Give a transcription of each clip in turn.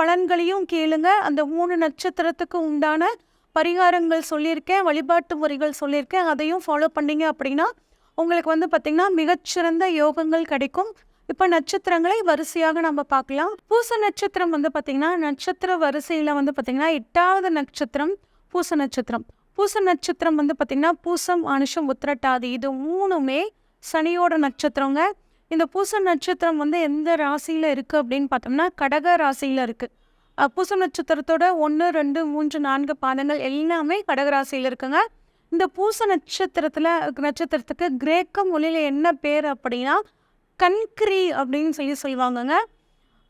பலன்களையும் கேளுங்க. அந்த மூணு நட்சத்திரத்துக்கு உண்டான பரிகாரங்கள் சொல்லியிருக்கேன் வழிபாட்டு முறைகள் சொல்லியிருக்கேன். அதையும் ஃபாலோ பண்ணீங்க அப்படின்னா உங்களுக்கு வந்து பார்த்திங்கன்னா மிகச்சிறந்த யோகங்கள் கிடைக்கும். இப்போ நட்சத்திரங்களை வரிசையாக நம்ம பார்க்கலாம். பூச நட்சத்திரம் வந்து பார்த்திங்கன்னா நட்சத்திர வரிசையில் வந்து பார்த்திங்கன்னா எட்டாவது நட்சத்திரம் பூச நட்சத்திரம். பூச நட்சத்திரம் வந்து பார்த்திங்கன்னா பூசம் அனுஷம் உத்திரட்டாதி இது மூணுமே சனியோட நட்சத்திரங்க. இந்த பூச நட்சத்திரம் வந்து எந்த ராசியில் இருக்குது அப்படின்னு பார்த்தோம்னா கடக ராசியில் இருக்குது பூச நட்சத்திரத்தோட ஒன்று ரெண்டு மூன்று நான்கு பாதங்கள் எல்லாமே கடக ராசியில் இருக்குங்க. இந்த பூச நட்சத்திரத்தில் நட்சத்திரத்துக்கு கிரேக்க மொழியில் என்ன பேர் அப்படின்னா கண்கிரி அப்படின்னு சொல்லி சொல்லுவாங்கங்க.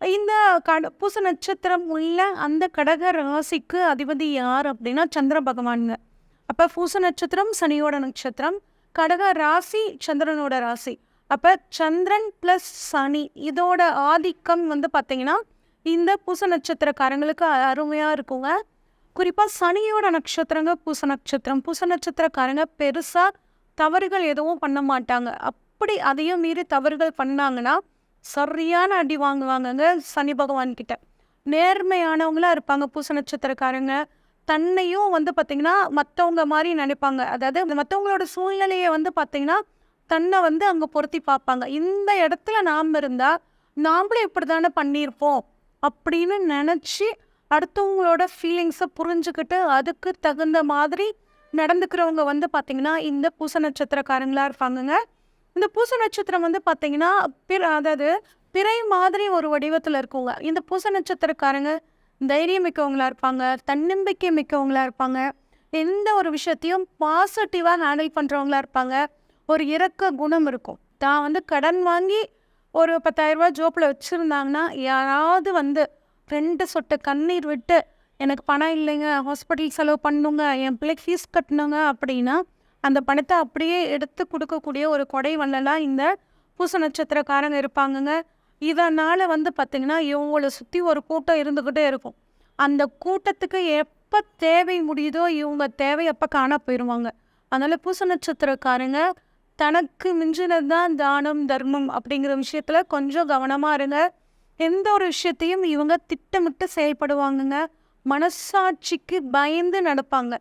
இந்த கட பூச நட்சத்திரம் உள்ள அந்த கடக ராசிக்கு அதிபதி யார் அப்படின்னா சந்திர பகவானுங்க. அப்போ பூச நட்சத்திரம் சனியோட நட்சத்திரம் கடக ராசி சந்திரனோட ராசி. அப்போ சந்திரன் ப்ளஸ் சனி இதோட ஆதிக்கம் வந்து பார்த்தீங்கன்னா இந்த பூச நட்சத்திரக்காரங்களுக்கு அருமையாக இருக்குங்க. குறிப்பாக சனியோட நட்சத்திரங்க பூச நட்சத்திரம். பூச நட்சத்திரக்காரங்க பெருசாக தவறுகள் எதுவும் பண்ண மாட்டாங்க. அப்படி அதையும் மீறி தவறுகள் பண்ணாங்கன்னா சரியான அடி வாங்குவாங்கங்க சனி பகவான் கிட்ட. நேர்மையானவங்களா இருப்பாங்க பூச நட்சத்திரக்காரங்க. தன்னையும் வந்து பார்த்திங்கன்னா மற்றவங்க மாதிரி நினைப்பாங்க. அதாவது மற்றவங்களோட சூழ்நிலையை வந்து பார்த்திங்கன்னா தன்னை வந்து அங்கே பொருத்தி பார்ப்பாங்க. இந்த இடத்துல நாம் இருந்தால் நாமளும் இப்படி தானே பண்ணியிருப்போம் அப்படின்னு நினச்சி அடுத்தவங்களோட ஃபீலிங்ஸை புரிஞ்சுக்கிட்டு அதுக்கு தகுந்த மாதிரி நடந்துக்கிறவங்க வந்து பார்த்திங்கன்னா இந்த பூச நட்சத்திரக்காரங்களாக இருப்பாங்கங்க. இந்த பூச நட்சத்திரம் வந்து பார்த்திங்கன்னா பிற அதாவது பிறை மாதிரி ஒரு வடிவத்தில் இருக்குங்க. இந்த பூச நட்சத்திரக்காரங்க தைரியம் மிக்கவங்களா இருப்பாங்க தன்னம்பிக்கை மிக்கவங்களாக இருப்பாங்க எந்த ஒரு விஷயத்தையும் பாசிட்டிவாக ஹேண்டில் பண்ணுறவங்களா இருப்பாங்க. ஒரு இறக்க குணம் இருக்கும். தான் வந்து கடன் வாங்கி ஒரு பத்தாயிரரூபா ஜோப்பில் வச்சுருந்தாங்கன்னா யாராவது வந்து ரெண்டு சொட்டு கண்ணீர் விட்டு எனக்கு பணம் இல்லைங்க ஹாஸ்பிட்டல் செலவு பண்ணுங்க என் பிள்ளைக்கு ஃபீஸ் கட்டணுங்க அப்படின்னா அந்த பணத்தை அப்படியே எடுத்து கொடுக்கக்கூடிய ஒரு கொடை வள்ளலாக இந்த பூச நட்சத்திரக்காரங்க இருப்பாங்கங்க. இதனால் வந்து பார்த்திங்கன்னா இவங்களை சுற்றி ஒரு கூட்டம் இருந்துக்கிட்டே இருக்கும். அந்த கூட்டத்துக்கு எப்போ தேவை முடியுதோ இவங்க தேவை அப்போ காண போயிடுவாங்க அதனால் பூச நட்சத்திரக்காரங்க தனக்கு மிஞ்சினது தான் தானம் தர்மம் அப்படிங்கிற விஷயத்தில் கொஞ்சம் கவனமாக இருங்க. எந்த ஒரு விஷயத்தையும் இவங்க திட்டமிட்டு செயல்படுவாங்கங்க. மனசாட்சிக்கு பயந்து நடப்பாங்க.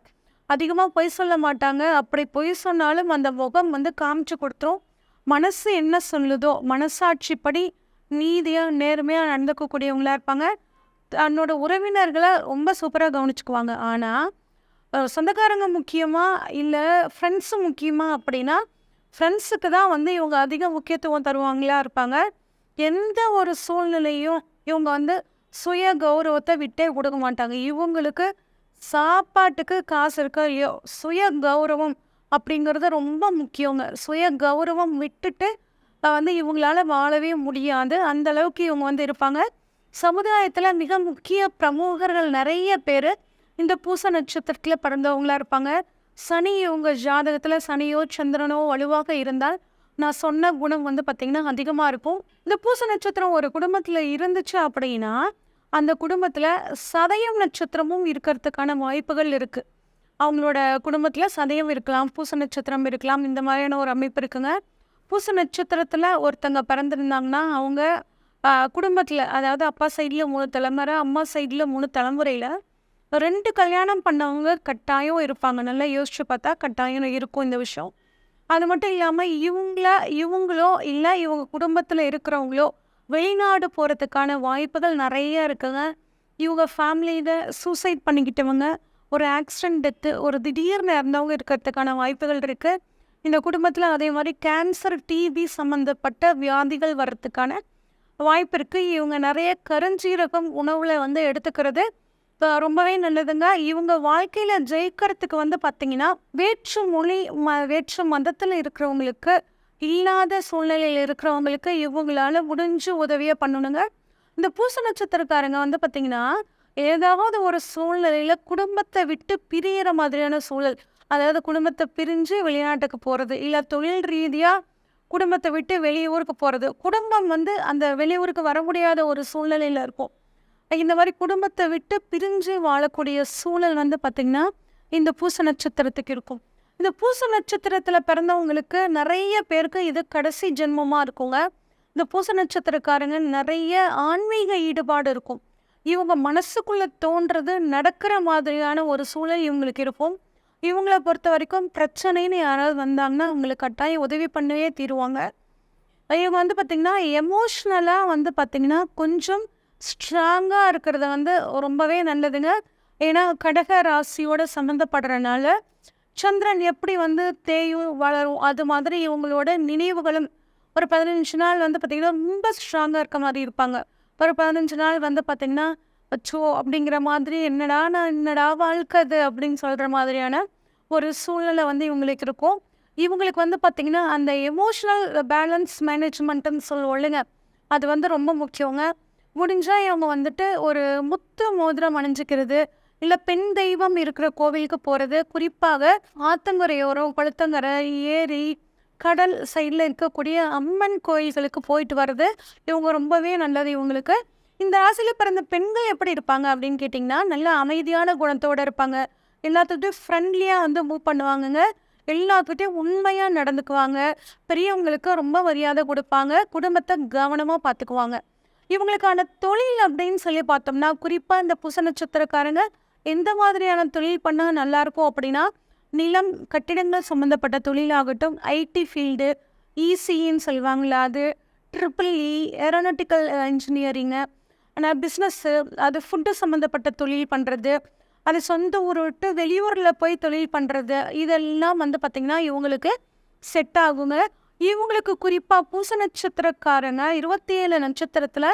அதிகமாக பொய் சொல்ல மாட்டாங்க. அப்படி பொய் சொன்னாலும் அந்த முகம் வந்து காமிச்சு கொடுத்துரும். மனசு என்ன சொல்லுதோ மனசாட்சிப்படி நீதியாக நேர்மையாக நடந்துக்கக்கூடியவங்களா இருப்பாங்க. தன்னோட உறவினர்களை ரொம்ப சூப்பராக கவனிச்சுக்குவாங்க. ஆனால் சொந்தக்காரங்க முக்கியமாக இல்லை ஃப்ரெண்ட்ஸு முக்கியமாக அப்படின்னா ஃப்ரெண்ட்ஸுக்கு தான் வந்து இவங்க அதிக முக்கியத்துவம் தருவாங்களா இருப்பாங்க. எந்த ஒரு சூழ்நிலையும் இவங்க வந்து சுய கௌரவத்தை விட்டே கொடுக்க மாட்டாங்க. இவங்களுக்கு சாப்பாட்டுக்கு காசு இருக்கோ? ஐயோ சுய கௌரவம் அப்படிங்கிறது ரொம்ப முக்கியங்க. சுய கௌரவம் விட்டுட்டு வந்து இவங்களால வாழவே முடியாது. அந்த அளவுக்கு இவங்க வந்து இருப்பாங்க. சமுதாயத்தில் மிக முக்கிய பிரமுகர்கள் நிறைய பேர் இந்த பூச நட்சத்திரத்தில் பிறந்தவங்களா இருப்பாங்க. சனி இவங்க ஜாதகத்தில் சனியோ சந்திரனோ வலுவாக இருந்தால் நான் சொன்ன குணம் வந்து பார்த்திங்கன்னா அதிகமாக இருக்கும். இந்த பூச நட்சத்திரம் ஒரு குடும்பத்தில் இருந்துச்சு அப்படின்னா அந்த குடும்பத்தில் சதயம் நட்சத்திரமும் இருக்கிறதுக்கான வாய்ப்புகள் இருக்குது அவங்களோட குடும்பத்தில் சதயம் இருக்கலாம் பூச நட்சத்திரம் இருக்கலாம் இந்த மாதிரியான ஒரு அமைப்பு இருக்குங்க. பூச நட்சத்திரத்தில் ஒருத்தங்க பிறந்திருந்தாங்கன்னா அவங்க குடும்பத்தில் அதாவது அப்பா சைடில் மூணு தலைமுறை அம்மா சைடில் மூணு தலைமுறையில் ரெண்டு கல்யாணம் பண்ணவங்க கட்டாயம் இருப்பாங்க. நல்லா யோசிச்சு பார்த்தா கட்டாயம் இருக்கும் இந்த விஷயம். அது மட்டும் இல்லாமல் இவங்கள இவங்களோ இல்லை இவங்க குடும்பத்தில் இருக்கிறவங்களோ வெளிநாடு போகிறதுக்கான வாய்ப்புகள் நிறைய இருக்குங்க. இவங்க ஃபேமிலியில் சூசைட் பண்ணிக்கிட்டவங்க ஒரு ஆக்சிடென்ட் டெத்து ஒரு திடீர்னு இறந்தவங்க இருக்கிறதுக்கான வாய்ப்புகள் இருக்குது இந்த குடும்பத்தில் அதே மாதிரி கேன்சர் டிபி சம்மந்தப்பட்ட வியாதிகள் வர்றதுக்கான வாய்ப்பு இருக்குது இவங்க நிறைய கருஞ்சீரகம் உணவில் வந்து எடுத்துக்கிறது ரொம்பவே நல்லதுங்க. இவங்க வாழ்க்கையில் ஜெயிக்கிறதுக்கு வந்து பார்த்தீங்கன்னா வேற்று மொழி ம வேற்று மதத்தில் இருக்கிறவங்களுக்கு இல்லாத சூழ்நிலையில் இருக்கிறவங்களுக்கு இவங்களால முடிஞ்சு உதவியை பண்ணணுங்க. இந்த பூச நட்சத்திரக்காரங்க வந்து பார்த்தீங்கன்னா ஏதாவது ஒரு சூழ்நிலையில் குடும்பத்தை விட்டு பிரியிற மாதிரியான சூழல். அதாவது குடும்பத்தை பிரிஞ்சு வெளிநாட்டுக்கு போகிறது இல்லை தொழில் ரீதியாக குடும்பத்தை விட்டு வெளியூருக்கு போகிறது குடும்பம் வந்து அந்த வெளியூருக்கு வர முடியாத ஒரு சூழ்நிலையில் இருக்கும். இந்த மாதிரி குடும்பத்தை விட்டு பிரிஞ்சு வாழக்கூடிய சூழல் வந்து பார்த்திங்கன்னா இந்த பூச நட்சத்திரத்துக்கு இருக்கும். இந்த பூச நட்சத்திரத்தில் பிறந்தவங்களுக்கு நிறைய பேருக்கு இது கடைசி ஜென்மமாக இருக்குங்க. இந்த பூச நட்சத்திரக்காரங்க நிறைய ஆன்மீக ஈடுபாடு இருக்கும். இவங்க மனசுக்குள்ளே தோன்றது நடக்கிற மாதிரியான ஒரு சூழல் இவங்களுக்கு இருக்கும். இவங்கள பொறுத்த வரைக்கும் பிரச்சனைன்னு யாராவது வந்தாங்கன்னா அவங்களுக்கு கட்டாயம் உதவி பண்ணவே தீருவாங்க. இவங்க வந்து பார்த்திங்கன்னா எமோஷ்னலாக வந்து பார்த்திங்கன்னா கொஞ்சம் ஸ்ட்ராங்காக இருக்கிறது வந்து ரொம்பவே நல்லதுங்க. ஏன்னா கடக ராசியோட சம்மந்தப்படுறனால சந்திரன் எப்படி வந்து தேயும் வளரும் அது மாதிரி இவங்களோட நினைவுகளும் ஒரு பதினஞ்சு நாள் வந்து பார்த்திங்கன்னா ரொம்ப ஸ்ட்ராங்காக இருக்க மாதிரி இருப்பாங்க. ஒரு பதினஞ்சு நாள் வந்து பார்த்திங்கன்னா அச்சோ அப்படிங்கிற மாதிரி என்னடா நான் என்னடா வாழ்க்கை அது அப்படின்னு சொல்கிற மாதிரியான ஒரு சூழ்நிலை வந்து இவங்களுக்கு இருக்கும். இவங்களுக்கு வந்து பார்த்திங்கன்னா அந்த எமோஷ்னல் பேலன்ஸ் மேனேஜ்மெண்ட்டுன்னு சொல்லுவோம் இல்லைங்க. அது வந்து ரொம்ப முக்கியங்க. முடிஞ்சால் இவங்க வந்துட்டு ஒரு முத்து மோதிரம் அணிஞ்சிக்கிறது இல்லை பெண் தெய்வம் இருக்கிற கோவிலுக்கு போகிறது குறிப்பாக ஆத்தங்கரையோரம் குளத்தங்கரை ஏரி கடல் சைடில் இருக்கக்கூடிய அம்மன் கோயில்களுக்கு போயிட்டு வர்றது இவங்க ரொம்பவே நல்லது. இவங்களுக்கு இந்த ராசியில் பிறந்த பெண்கள் எப்படி இருப்பாங்க அப்படின்னு கேட்டிங்கன்னா நல்ல அமைதியான குணத்தோடு இருப்பாங்க. எல்லாத்துக்கிட்டையும் ஃப்ரெண்ட்லியாக வந்து மூவ் பண்ணுவாங்கங்க. எல்லாத்துக்கிட்டையும் உண்மையாக நடந்துக்குவாங்க. பெரியவங்களுக்கு ரொம்ப மரியாதை கொடுப்பாங்க. குடும்பத்தை கவனமாக பார்த்துக்குவாங்க. இவங்களுக்கான தொழில் அப்படின்னு சொல்லி பார்த்தோம்னா குறிப்பாக இந்த புச நட்சத்திரக்காரங்க எந்த மாதிரியான தொழில் பண்ணால் நல்லாயிருக்கும் அப்படின்னா நிலம் கட்டிடங்கள் சம்மந்தப்பட்ட தொழிலாகட்டும் ஐடி ஃபீல்டு இசின்னு சொல்லுவாங்களா அது ட்ரிபிள் இ ஏரோநாட்டிக்கல் இன்ஜினியரிங்கு ஆனால் பிஸ்னஸ்ஸு அது ஃபுட்டு சம்மந்தப்பட்ட தொழில் பண்ணுறது அது சொந்த ஊர் விட்டு வெளியூரில் போய் தொழில் பண்ணுறது இதெல்லாம் வந்து பார்த்திங்கன்னா இவங்களுக்கு செட் ஆகுங்க. இவங்களுக்கு குறிப்பாக பூச நட்சத்திரக்காரங்க இருபத்தி ஏழு நட்சத்திரத்தில்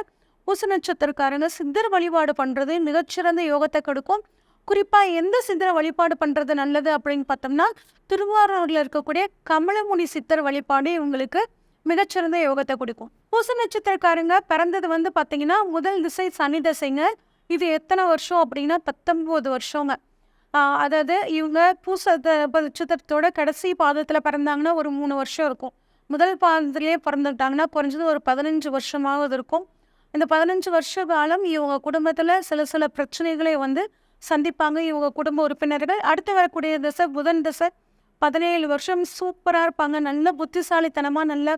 பூச நட்சத்திரக்காரங்க சித்தர் வழிபாடு பண்ணுறது மிகச்சிறந்த யோகத்தை கொடுக்கும். குறிப்பாக எந்த சித்தரை வழிபாடு பண்ணுறது நல்லது அப்படின்னு பார்த்தோம்னா திருவாரூரில் இருக்கக்கூடிய கமலமுனி சித்தர் வழிபாடு இவங்களுக்கு மிகச்சிறந்த யோகத்தை கொடுக்கும். பூச நட்சத்திரக்காரங்க பிறந்தது வந்து பார்த்தீங்கன்னா முதல் திசை சனி திசைங்க. இது எத்தனை வருஷம் அப்படின்னா பத்தொம்போது வருஷங்க. அதாவது இவங்க பூச நட்சத்திரத்தோட கடைசி பாதத்தில் பிறந்தாங்கன்னா ஒரு மூணு வருஷம் இருக்கும். முதல் பாதத்திலேயே பிறந்துட்டாங்கன்னா குறைஞ்சது ஒரு பதினஞ்சு வருஷமாவது இருக்கும். இந்த பதினஞ்சு வருஷ காலம் இவங்க குடும்பத்தில் சில சில பிரச்சனைகளை வந்து சந்திப்பாங்க. இவங்க குடும்ப உறுப்பினர்கள். அடுத்து வரக்கூடிய திசை புதன் திசை. பதினேழு வருஷம் சூப்பராக இருப்பாங்க. நல்ல புத்திசாலித்தனமாக நல்லா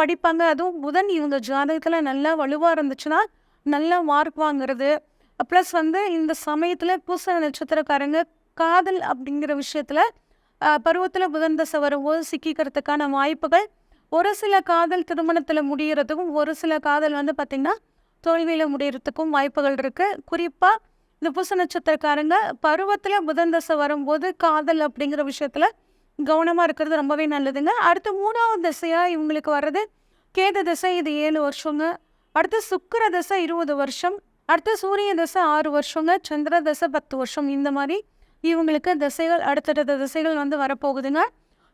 படிப்பாங்க. அதுவும் புதன் இவங்க ஜாதகத்தில் நல்லா வலுவாக இருந்துச்சுன்னா நல்லா மார்க் வாங்குறது. ப்ளஸ் வந்து இந்த சமயத்தில் பூச நட்சத்திரக்காரங்க காதல் அப்படிங்கிற விஷயத்தில் பருவத்தில் புதன் தசை வரும்போது சிக்கிக்கிறதுக்கான வாய்ப்புகள் ஒரு சில காதல் திருமணத்தில் முடிகிறதுக்கும் ஒரு சில காதல் வந்து பார்த்திங்கன்னா தோல்வியில் முடிகிறதுக்கும் வாய்ப்புகள் இருக்குது குறிப்பாக இந்த புச நட்சத்திரக்காரங்க பருவத்தில் புதன் தசை வரும்போது காதல் அப்படிங்கிற விஷயத்தில் கவனமாக இருக்கிறது ரொம்பவே நல்லதுங்க. அடுத்து மூணாவது திசையாக இவங்களுக்கு வர்றது கேது திசை இது ஏழு வருஷங்க. அடுத்து சுக்கர தசை இருபது வருஷம். அடுத்து சூரிய தசை ஆறு வருஷங்க. சந்திர தசை பத்து வருஷம். இந்த மாதிரி இவங்களுக்கு திசைகள் அடுத்தடுத்த திசைகள் வந்து வரப்போகுதுங்க.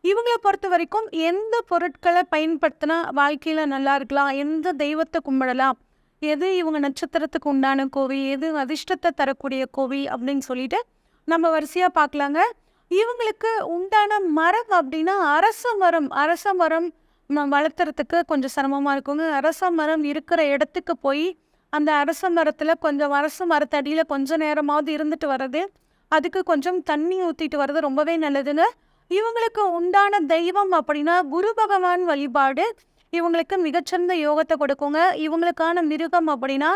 இவங்களை பொறுத்த வரைக்கும் எந்த பொருட்களை பயன்படுத்தினா வாழ்க்கையில் நல்லா இருக்கலாம் எந்த தெய்வத்தை கும்பிடலாம் எது இவங்க நட்சத்திரத்துக்கு உண்டான கோவி எது அதிர்ஷ்டத்தை தரக்கூடிய கோவி அப்படின்னு சொல்லிட்டு நம்ம வரிசையாக பார்க்கலாங்க. இவங்களுக்கு உண்டான மரம் அப்படின்னா அரச மரம் அரச மரம் நம்ம வளர்த்துறதுக்கு கொஞ்சம் சிரமமாக இருக்குங்க. அரச மரம் இருக்கிற இடத்துக்கு போய் அந்த அரச மரத்தில் கொஞ்சம் அரச மரத்தடியில் கொஞ்சம் நேரமாவது இருந்துட்டு வர்றது அதுக்கு கொஞ்சம் தண்ணி ஊற்றிட்டு வர்றது ரொம்பவே நல்லதுங்க. இவங்களுக்கு உண்டான தெய்வம் அப்படின்னா குரு பகவான் வழிபாடு. இவங்களுக்கு மிகச்சிறந்த யோகத்தை கொடுக்குங்க. இவங்களுக்கான மிருகம் அப்படின்னா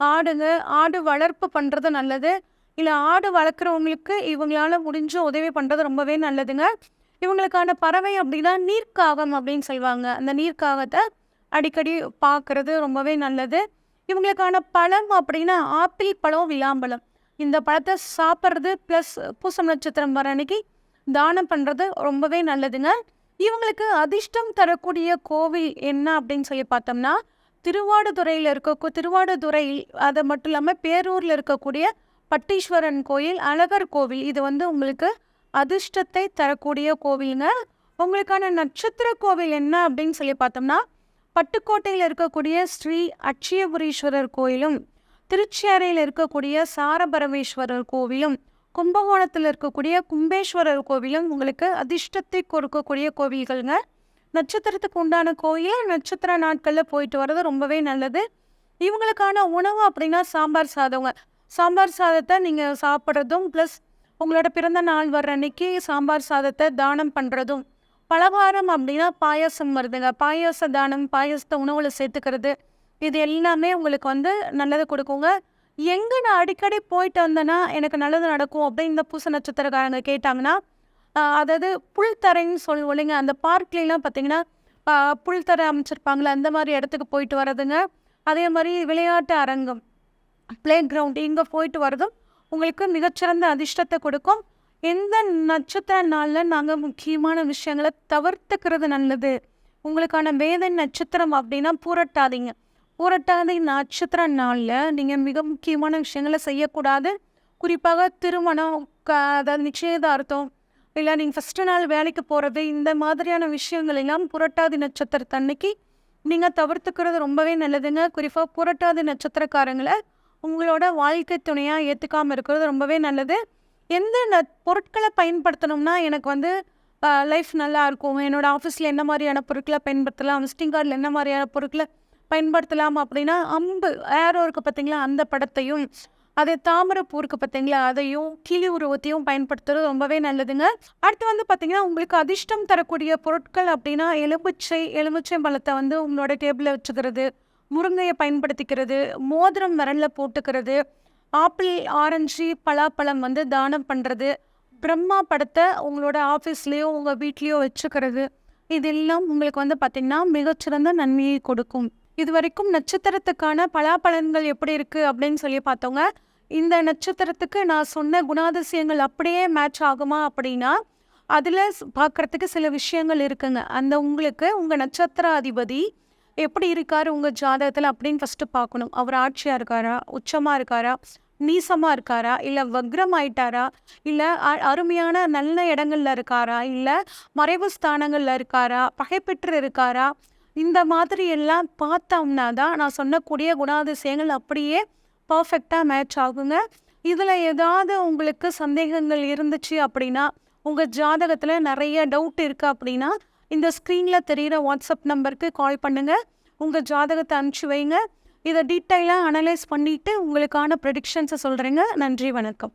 ஆடுங்க. ஆடு வளர்ப்பு பண்ணுறது நல்லது. இல்லை ஆடு வளர்க்குறவங்களுக்கு இவங்களால முடிஞ்ச உதவி பண்ணுறது ரொம்பவே நல்லதுங்க. இவங்களுக்கான பறவை அப்படின்னா நீர்க்காகம் அப்படின்னு சொல்லுவாங்க. அந்த நீர்க்காகத்தை அடிக்கடி பார்க்குறது ரொம்பவே நல்லது. இவங்களுக்கான பழம் அப்படின்னா ஆப்பிள் பழம் விளாம்பழம். இந்த பழத்தை சாப்பிட்றது ப்ளஸ் பூசம் நட்சத்திரம் வர அன்னைக்கு தானம் பண்ணுறது ரொம்பவே நல்லதுங்க. இவங்களுக்கு அதிர்ஷ்டம் தரக்கூடிய கோவில் என்ன அப்படின்னு சொல்லி பார்த்தோம்னா திருவாடுதுறையில் இருக்க திருவாடுதுறை அது மட்டும் இல்லாமல் பேரூரில் இருக்கக்கூடிய பட்டீஸ்வரன் கோயில் அழகர் கோவில் இது வந்து உங்களுக்கு அதிர்ஷ்டத்தை தரக்கூடிய கோவிலுங்க. உங்களுக்கான நட்சத்திர கோவில் என்ன அப்படின்னு சொல்லி பார்த்தோம்னா பட்டுக்கோட்டையில் இருக்கக்கூடிய ஸ்ரீ அட்சயபுரீஸ்வரர் கோயிலும் திருச்சேரையில் இருக்கக்கூடிய சாரபரமேஸ்வரர் கோவிலும் கும்பகோணத்தில் இருக்கக்கூடிய கும்பேஸ்வரர் கோவிலும் உங்களுக்கு அதிர்ஷ்டத்தை கொடுக்கக்கூடிய கோவில்கள்ங்க. நட்சத்திரத்துக்கு உண்டான கோயில் நட்சத்திர நாட்களில் போயிட்டு வர்றது ரொம்பவே நல்லது. இவங்களுக்கான உணவு அப்படின்னா சாம்பார் சாதங்க. சாம்பார் சாதத்தை நீங்கள் சாப்பிட்றதும் ப்ளஸ் உங்களோட பிறந்த நாள் வர்ற அன்னைக்கு சாம்பார் சாதத்தை தானம் பண்ணுறதும் பலகாரம் அப்படின்னா பாயாசம் வருதுங்க. பாயாச தானம் பாயாசத்தை உணவில் சேர்த்துக்கிறது. இது எல்லாமே உங்களுக்கு வந்து நல்லது கொடுக்குங்க. எங்கே நான் அடிக்கடி போயிட்டு வந்தேன்னா எனக்கு நல்லது நடக்கும் அப்படின்னு இந்த பூச நட்சத்திரக்காரங்க கேட்டாங்கன்னா அதாவது புல்தரைன்னு சொல்லுவோம் இல்லைங்க அந்த பார்க்லாம் பார்த்தீங்கன்னா புல்தரை அமைச்சிருப்பாங்களே அந்த மாதிரி இடத்துக்கு போயிட்டு வர்றதுங்க. அதே மாதிரி விளையாட்டு அரங்கம் ப்ளே கிரவுண்ட் இங்கே போயிட்டு வர்றதும் உங்களுக்கு மிகச்சிறந்த அதிர்ஷ்டத்தை கொடுக்கும். எந்த நட்சத்திர நாளில் நாங்கள் முக்கியமான விஷயங்களை தவிர்த்துக்கிறது நல்லது. உங்களுக்கான வேதன் நட்சத்திரம் அப்படின்னா பூரட்டாதீங்க. புரட்டாதி நட்சத்திர நாளில் நீங்கள் மிக முக்கியமான விஷயங்களை செய்யக்கூடாது. குறிப்பாக திருமணம் க அதாவது நிச்சயதார்த்தம் இல்லை நீங்கள் ஃபஸ்ட்டு நாள் வேலைக்கு போகிறது இந்த மாதிரியான விஷயங்கள் எல்லாம் புரட்டாதி நட்சத்திரத்தன்னைக்கு நீங்கள் தவிர்த்துக்கிறது ரொம்பவே நல்லதுங்க. குறிப்பாக புரட்டாதி நட்சத்திரக்காரங்களை உங்களோட வாழ்க்கை துணையாக ஏற்றுக்காமல் இருக்கிறது ரொம்பவே நல்லது. எந்த ந பொருட்களை பயன்படுத்தணும்னா எனக்கு வந்து லைஃப் நல்லா இருக்கும். ஆஃபீஸில் என்ன மாதிரியான பொருட்களை பயன்படுத்தலாம்? விசிட்டிங் கார்டில் என்ன மாதிரியான பொருட்களை பயன்படுத்தலாம் அப்படின்னா அம்பு ஏரோ இருக்குது பார்த்தீங்களா அந்த படத்தையும் அதே தாமரைப்பூ இருக்குது பார்த்தீங்களா அதையும் கிளி உருவத்தையும் பயன்படுத்துறது ரொம்பவே நல்லதுங்க. அடுத்து வந்து பார்த்தீங்கன்னா உங்களுக்கு அதிர்ஷ்டம் தரக்கூடிய பொருட்கள் அப்படின்னா எலுமிச்சை எலுமிச்சை பழத்தை வந்து உங்களோட டேபிளில் வச்சுக்கிறது முருங்கையை பயன்படுத்திக்கிறது மோதிரம் விரலில் போட்டுக்கிறது ஆப்பிள் ஆரஞ்சு பலாப்பழம் வந்து தானம் பண்ணுறது பிரம்மா படத்தை உங்களோட ஆஃபீஸ்லேயோ உங்கள் வீட்லேயோ வச்சுக்கிறது இதெல்லாம் உங்களுக்கு வந்து பார்த்திங்கன்னா மிகச்சிறந்த நன்மையை கொடுக்கும். இது வரைக்கும் நட்சத்திரத்துக்கான பலாபலன்கள் எப்படி இருக்குது அப்படின்னு சொல்லி பார்த்தோங்க. இந்த நட்சத்திரத்துக்கு நான் சொன்ன குணாதிசயங்கள் அப்படியே மேட்ச் ஆகுமா அப்படின்னா அதில் பார்க்குறதுக்கு சில விஷயங்கள் இருக்குங்க. அந்த உங்களுக்கு உங்கள் நட்சத்திர அதிபதி எப்படி இருக்கார் உங்கள் ஜாதகத்தில் அப்படின்னு ஃபஸ்ட்டு பார்க்கணும். அவர் ஆட்சியாக இருக்காரா? உச்சமாக இருக்காரா? நீசமாக இருக்காரா? இல்லை வக்ரம் ஆயிட்டாரா இல்லை அருமையான நல்ல இடங்கள்ல இருக்காரா? இல்லை மறைவு ஸ்தானங்களில் இருக்காரா? பகைப்பெற்று இருக்காரா? இந்த மாதிரி எல்லாம் பார்த்தோம்னா தான் நான் சொன்னக்கூடிய குணாதிசயங்கள் அப்படியே பர்ஃபெக்டாக மேட்ச் ஆகுங்க. இதில் ஏதாவது உங்களுக்கு சந்தேகங்கள் இருந்துச்சு அப்படின்னா உங்கள் ஜாதகத்தில் நிறைய டவுட் இருக்குது அப்படின்னா இந்த ஸ்க்ரீனில் தெரிகிற வாட்ஸ்அப் நம்பருக்கு கால் பண்ணுங்கள் உங்கள் ஜாதகத்தை அனுப்பிச்சி வைங்க. இதை டீட்டெயிலாக அனலைஸ் பண்ணிவிட்டு உங்களுக்கான ப்ரெடிக்ஷன்ஸை சொல்கிறேங்க நன்றி வணக்கம்.